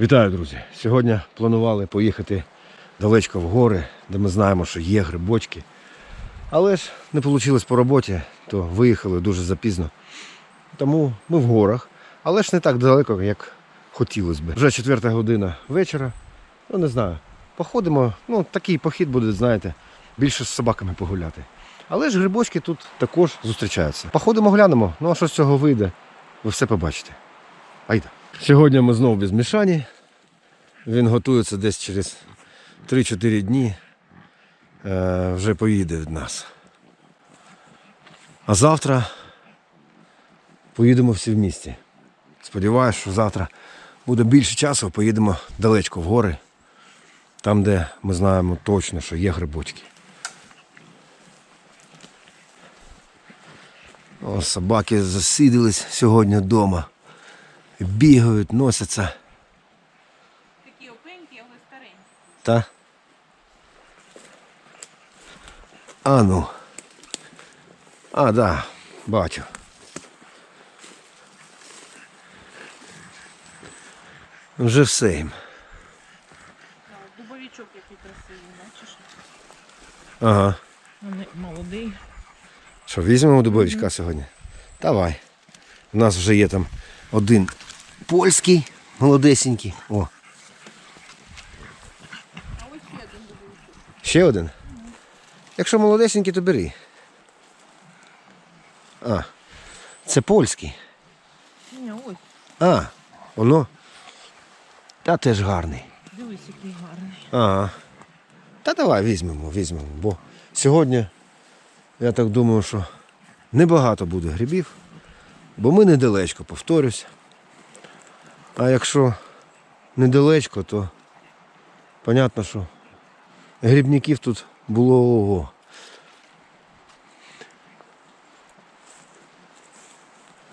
Вітаю, друзі! Сьогодні планували поїхати далечко в гори, де ми знаємо, що є грибочки. Але ж не вийшло по роботі, то виїхали дуже запізно. Тому ми в горах, але ж не так далеко, як хотілося б. Вже четверта година вечора. Ну не знаю. Походимо, ну такий похід буде, знаєте, більше з собаками погуляти. Але ж грибочки тут також зустрічаються. Походимо, глянемо, ну а що з цього вийде, ви все побачите. Айда. Сьогодні ми знову без Мішані. Він готується десь через 3-4 дні. Е, вже поїде від нас. А завтра поїдемо всі в місті. Сподіваюсь, що завтра буде більше часу, поїдемо далечко в гори, там, де ми знаємо точно, що є грибочки. О, собаки засиділись сьогодні вдома. Бігають, носяться. Такі опенькі, але старенькі. Та? А ну. А, да, бачу. Вже все їм. Дубовичок який красивий, бачиш? Ага. Вони молодий. Що, візьмемо дубовичка сьогодні? Давай. У нас вже є там один польський, молодесенький. О, А ось ще один ще один. Якщо молодесенький, то бери. А, це польський. Ні, ось, А, воно. Та теж гарний. дивись, який гарний. Ага. Та давай візьмемо, візьмемо. Бо сьогодні, я так думаю, що небагато буде грибів, бо ми недалечко, повторюсь. А якщо недалечко, то понятно, що грибників тут було ого.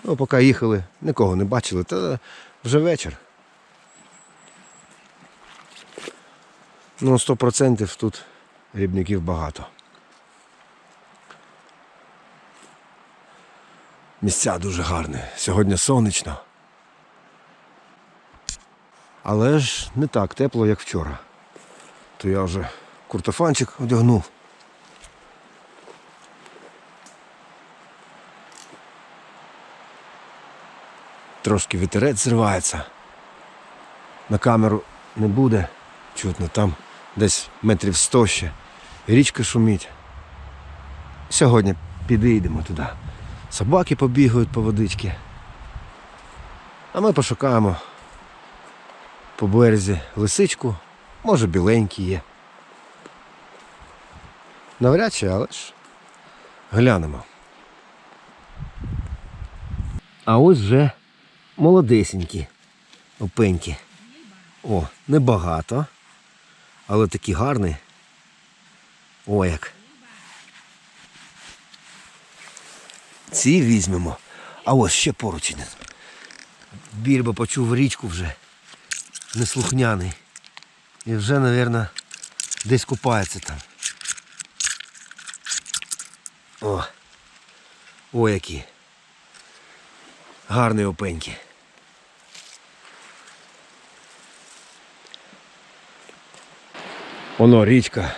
Ну, поки їхали, нікого не бачили, та вже вечір. Ну, 100% тут грибників багато. Місця дуже гарні. Сьогодні сонячно. Але ж не так тепло, як вчора. То я вже куртофанчик одягнув. Трошки вітерець зривається. На камеру не буде чутно, там десь метрів сто ще. Річка шумить. Сьогодні підійдемо туди. Собаки побігають по водички. А ми пошукаємо по березі лисичку, може біленький є. Навряд чи, але ж глянемо. А ось вже молодесенькі опеньки. О, небагато, але такі гарні. О, як. Ці візьмемо. А ось ще поруч. Більбо почув річку вже. Неслухняний. І вже, мабуть, десь купається там. О. О, які. Гарні опеньки. Воно річка.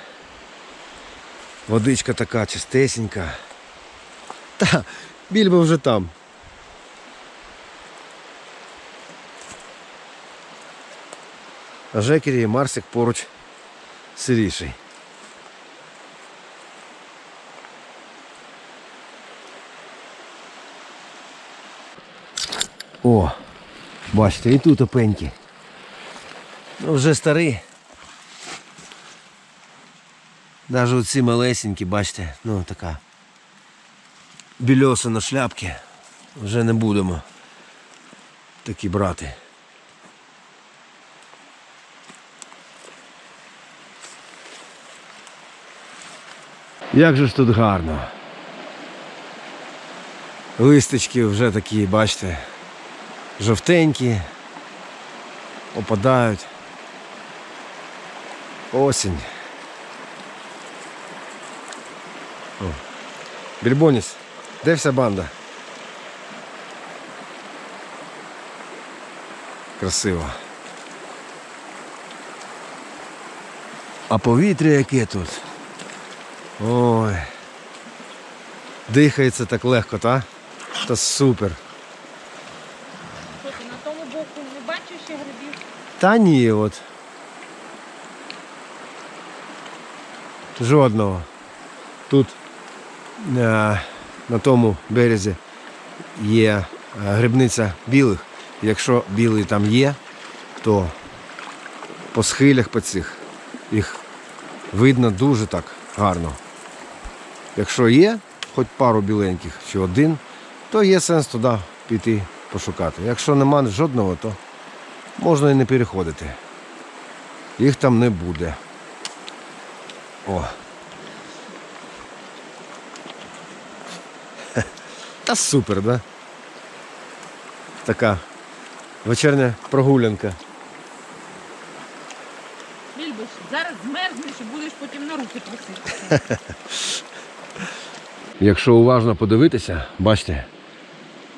Водичка така чистесенька. Та, більбо вже там. А Жекері і Марсик поруч сиріший. О, бачите, і тут опеньки. Ну, вже старий. Навіть оці малесенькі, бачите, ну така більоса на шляпки. Вже не будемо такі брати. Як же ж тут гарно. Листочки вже такі, бачите, жовтенькі, опадають. Осінь. О. Більбоніс, де вся банда? Красиво. А повітря яке тут. Ой. Дихається так легко, та? Та супер. Що ти на тому боку не бачиш ще грибів? Та ні, от. Жодного. Тут е, на тому березі є е, грибниця білих. Якщо білий там є, то по схилях по цих їх видно дуже так гарно. Якщо є хоч пару біленьких чи один, то є сенс туди піти пошукати. Якщо нема жодного, то можна і не переходити. Їх там не буде. О. Та супер, да? Така вечірня прогулянка. Більбиш, зараз змерзнеш і будеш потім на руки просити. Якщо уважно подивитися, бачите,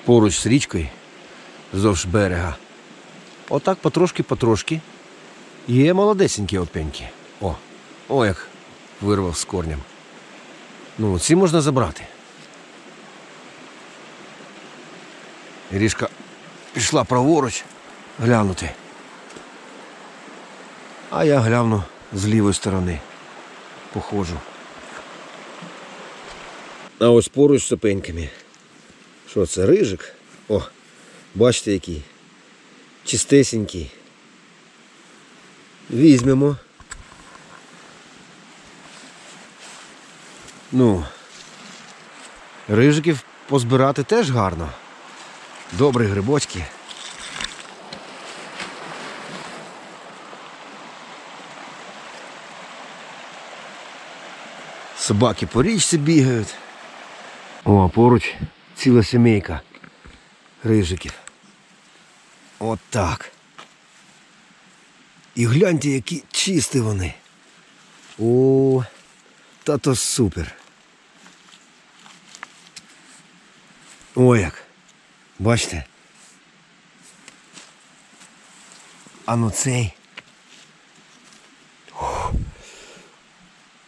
поруч з річкою, вздовж берега, отак потрошки-потрошки є молодесенькі опеньки. О, о, як вирвав з корнем. Ну, ці можна забрати. Ріжка пішла праворуч глянути. А я гляну з лівої сторони. Походжу. А ось поруч з опеньками. Що це, рижик? О, бачите який. Чистесенький. Візьмемо. Ну, рижиків позбирати теж гарно. Добрі грибочки. Собаки по річці бігають. О, а поруч ціла сімейка рижиків. От так. І гляньте, які чисті вони. О, та то супер. О, як. Бачите? А ну цей.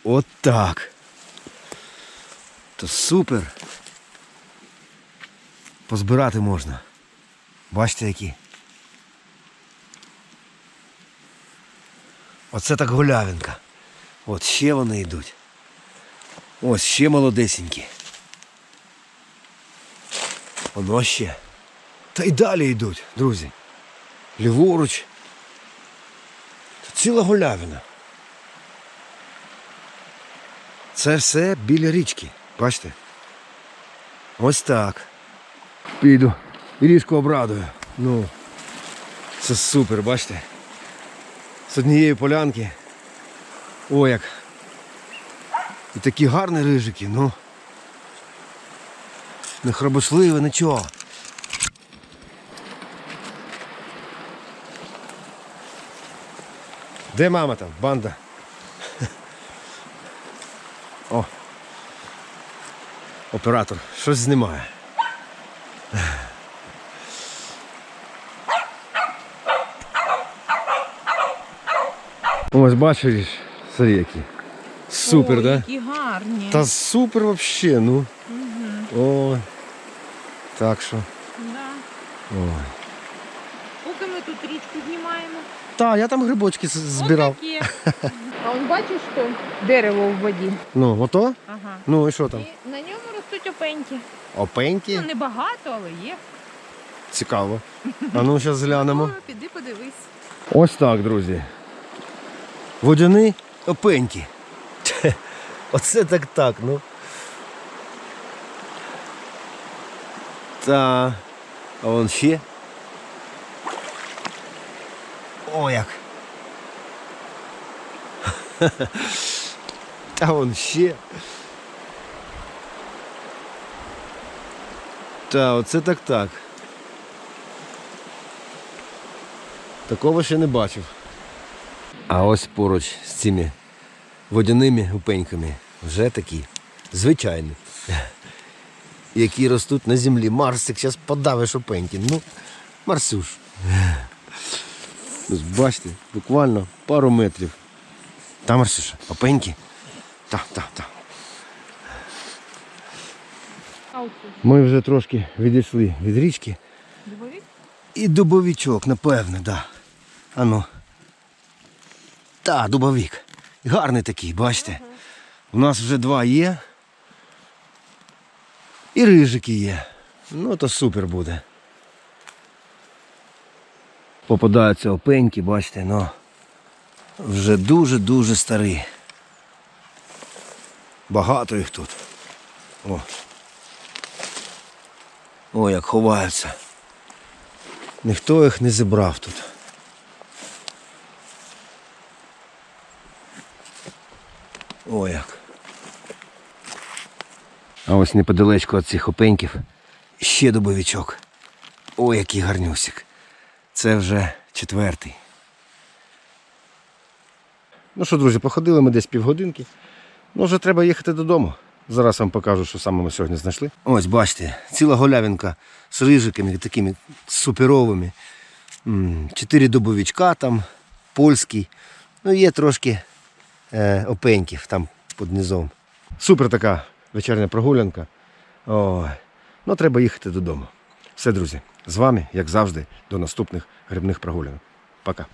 От так. То супер. Позбирати можна. Бачите які. Оце так голявинка. От ще вони йдуть. Ось ще молодесенькі. Воно ще. Та й далі йдуть, друзі. Ліворуч. Це ціла голявина. Це все біля річки. Бачите? Ось так. Піду. І ріжку обрадую. Ну. Це супер, бачите? З однієї полянки. О, як. І такі гарні рижики, ну. Не хробошливі, нічого. Де мама там? Банда? О. Оператор щось знімає. Ось бачиш, смотри які. Супер, Ой, да? Які гарні. Та супер вообще, ну. Ой. Так що. Да. Ой. Поки ми тут річку знімаємо. Та, я там грибочки з- збирав. Отаке. А он бачиш, що дерево в воді. Ну, ото? Ага. Ну і що там? І на ньому опеньки. Опеньки? Ну, не багато, але є. Цікаво. А ну зараз глянемо. Піди подивись. Ось так, друзі. Водяні опеньки. Оце так так, ну. Та. А вон ще. О, як. Та вон ще. Та, оце так так. Такого ще не бачив. А ось поруч з цими водяними гупеньками вже такі звичайні, які ростуть на землі. Марсик зараз подавиш опеньки. Ну, Марсюш. Бачите, буквально пару метрів Там Арсюша, опеньки. Там, там, там. А от Ми вже трошки відійшли від річки. дубовик? І дубовичок, напевне, да. Ану. Та, дубовик. Гарний такий, бачите. У нас вже два є. І рижики є. Ну, то супер буде. Попадаються опеньки, бачите, ну. Вже дуже-дуже старі. Багато їх тут. О. О, як ховаються. Ніхто їх не зібрав тут. О як. А ось неподалечко від цих опеньків ще дубовичок. О, який гарнюсик. Це вже четвертий. Ну що, друзі, походили ми десь півгодинки. Ну, вже треба їхати додому. Зараз вам покажу, що саме ми сьогодні знайшли. Ось, бачите, ціла голявинка з рижиками, такими суперовими. Чотири дубовичка там, польський. Ну, є трошки е, опеньків там під низом. Супер така вечірня прогулянка. Ой. Ну, треба їхати додому. Все, друзі, з вами, як завжди, до наступних грибних прогулянок. Пока.